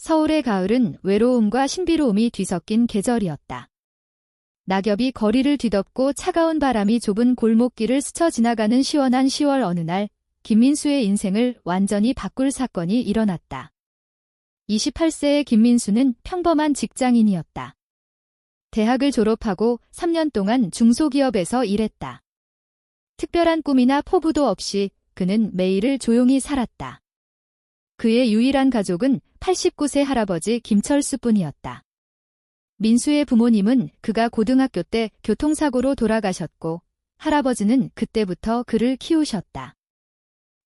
서울의 가을은 외로움과 신비로움이 뒤섞인 계절이었다. 낙엽이 거리를 뒤덮고 차가운 바람이 좁은 골목길을 스쳐 지나가는 시원한 10월 어느 날 김민수의 인생을 완전히 바꿀 사건이 일어났다. 28세의 김민수는 평범한 직장인이었다. 대학을 졸업하고 3년 동안 중소기업에서 일했다. 특별한 꿈이나 포부도 없이 그는 매일을 조용히 살았다. 그의 유일한 가족은 89세 할아버지 김철수 뿐이었다. 민수의 부모님은 그가 고등학교 때 교통사고로 돌아가셨고 할아버지는 그때부터 그를 키우셨다.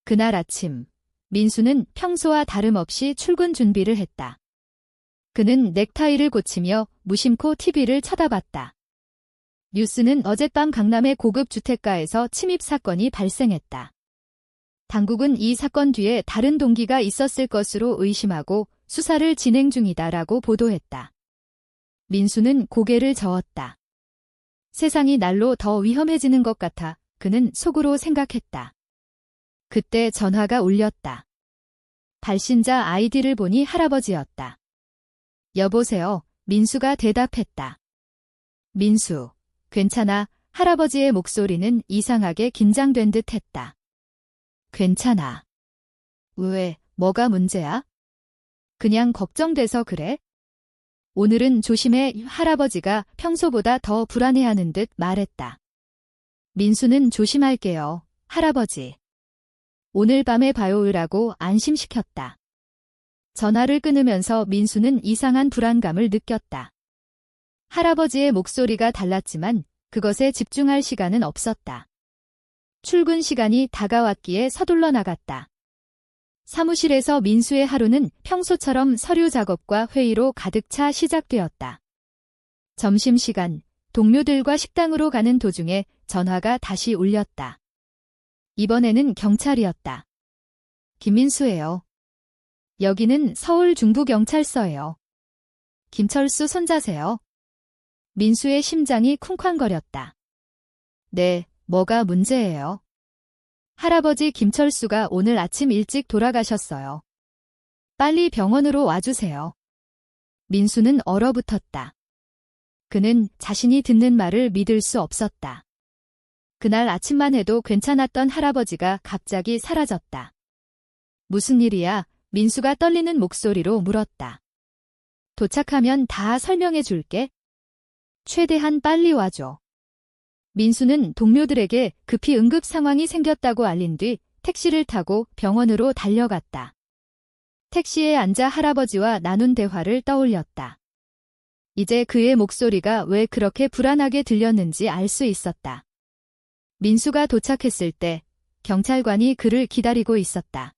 그날 아침, 민수는 평소와 다름없이 출근 준비를 했다. 그는 넥타이를 고치며 무심코 TV를 쳐다봤다. 뉴스는 어젯밤 강남의 고급 주택가에서 침입 사건이 발생했다. 당국은 이 사건 뒤에 다른 동기가 있었을 것으로 의심하고 수사를 진행 중이다라고 보도했다. 민수는 고개를 저었다. 세상이 날로 더 위험해지는 것 같아 그는 속으로 생각했다. 그때 전화가 울렸다. 발신자 아이디를 보니 할아버지였다. 여보세요. 민수가 대답했다. 민수, 괜찮아. 할아버지의 목소리는 이상하게 긴장된 듯 했다. 괜찮아. 왜, 뭐가 문제야? 그냥 걱정돼서 그래? 오늘은 조심해 할아버지가 평소보다 더 불안해하는 듯 말했다. 민수는 조심할게요, 할아버지. 오늘 밤에 봐요라고 안심시켰다. 전화를 끊으면서 민수는 이상한 불안감을 느꼈다. 할아버지의 목소리가 달랐지만 그것에 집중할 시간은 없었다. 출근 시간이 다가왔기에 서둘러 나갔다. 사무실에서 민수의 하루는 평소처럼 서류 작업과 회의로 가득 차 시작되었다. 점심시간, 동료들과 식당으로 가는 도중에 전화가 다시 울렸다. 이번에는 경찰이었다. 김민수예요. 여기는 서울 중부경찰서예요. 김철수 손자세요. 민수의 심장이 쿵쾅거렸다. 네, 뭐가 문제예요? 할아버지 김철수가 오늘 아침 일찍 돌아가셨어요. 빨리 병원으로 와주세요. 민수는 얼어붙었다. 그는 자신이 듣는 말을 믿을 수 없었다. 그날 아침만 해도 괜찮았던 할아버지가 갑자기 사라졌다. 무슨 일이야? 민수가 떨리는 목소리로 물었다. 도착하면 다 설명해 줄게. 최대한 빨리 와줘. 민수는 동료들에게 급히 응급 상황이 생겼다고 알린 뒤 택시를 타고 병원으로 달려갔다. 택시에 앉아 할아버지와 나눈 대화를 떠올렸다. 이제 그의 목소리가 왜 그렇게 불안하게 들렸는지 알 수 있었다. 민수가 도착했을 때 경찰관이 그를 기다리고 있었다.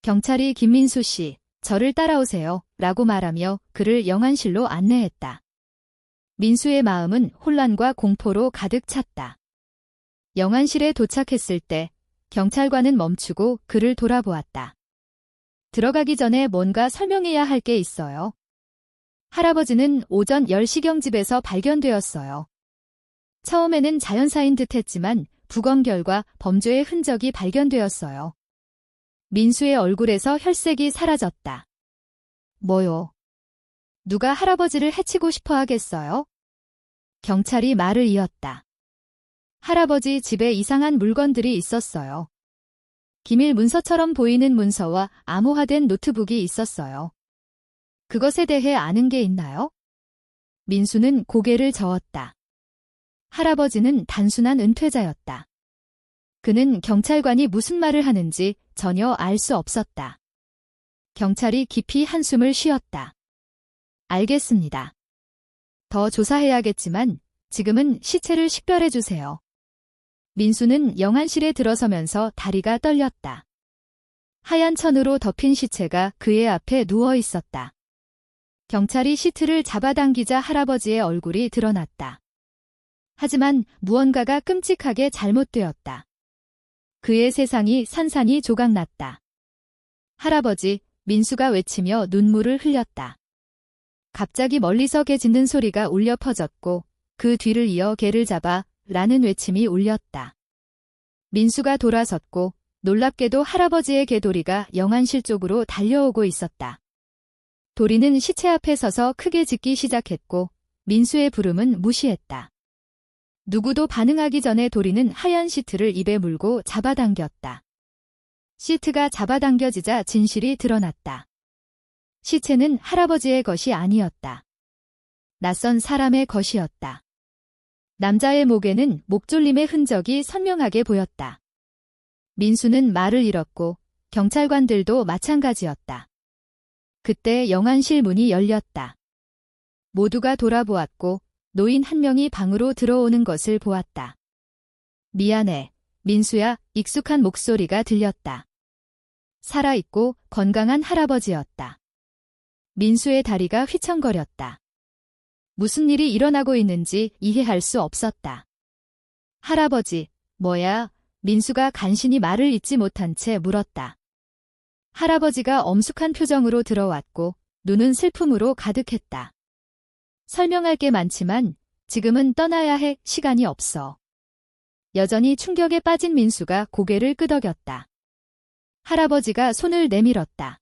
경찰이 김민수 씨, 저를 따라오세요. 라고 말하며 그를 영안실로 안내했다. 민수의 마음은 혼란과 공포로 가득 찼다. 영안실에 도착했을 때 경찰관은 멈추고 그를 돌아보았다. 들어가기 전에 뭔가 설명해야 할 게 있어요. 할아버지는 오전 10시경 집에서 발견되었어요. 처음에는 자연사인 듯 했지만 부검 결과 범죄의 흔적이 발견되었어요. 민수의 얼굴에서 혈색이 사라졌다. 뭐요? 누가 할아버지를 해치고 싶어 하겠어요? 경찰이 말을 이었다. 할아버지 집에 이상한 물건들이 있었어요. 기밀 문서처럼 보이는 문서와 암호화된 노트북이 있었어요. 그것에 대해 아는 게 있나요? 민수는 고개를 저었다. 할아버지는 단순한 은퇴자였다. 그는 경찰관이 무슨 말을 하는지 전혀 알 수 없었다. 경찰이 깊이 한숨을 쉬었다. 알겠습니다. 더 조사해야겠지만 지금은 시체를 식별해 주세요. 민수는 영안실에 들어서면서 다리가 떨렸다. 하얀 천으로 덮인 시체가 그의 앞에 누워 있었다. 경찰이 시트를 잡아당기자 할아버지의 얼굴이 드러났다. 하지만 무언가가 끔찍하게 잘못되었다. 그의 세상이 산산이 조각났다. 할아버지, 민수가 외치며 눈물을 흘렸다. 갑자기 멀리서 개 짖는 소리가 울려 퍼졌고 그 뒤를 이어 개를 잡아 라는 외침이 울렸다. 민수가 돌아섰고 놀랍게도 할아버지의 개돌이가 영안실 쪽으로 달려오고 있었다. 도리는 시체 앞에 서서 크게 짖기 시작했고 민수의 부름은 무시했다. 누구도 반응하기 전에 도리는 하얀 시트를 입에 물고 잡아당겼다. 시트가 잡아당겨지자 진실이 드러났다. 시체는 할아버지의 것이 아니었다. 낯선 사람의 것이었다. 남자의 목에는 목졸림의 흔적이 선명하게 보였다. 민수는 말을 잃었고 경찰관들도 마찬가지였다. 그때 영안실 문이 열렸다. 모두가 돌아보았고 노인 한 명이 방으로 들어오는 것을 보았다. 미안해, 민수야, 익숙한 목소리가 들렸다. 살아있고 건강한 할아버지였다. 민수의 다리가 휘청거렸다. 무슨 일이 일어나고 있는지 이해할 수 없었다. 할아버지, 뭐야? 민수가 간신히 말을 잇지 못한 채 물었다. 할아버지가 엄숙한 표정으로 들어왔고 눈은 슬픔으로 가득했다. 설명할 게 많지만 지금은 떠나야 해 시간이 없어. 여전히 충격에 빠진 민수가 고개를 끄덕였다. 할아버지가 손을 내밀었다.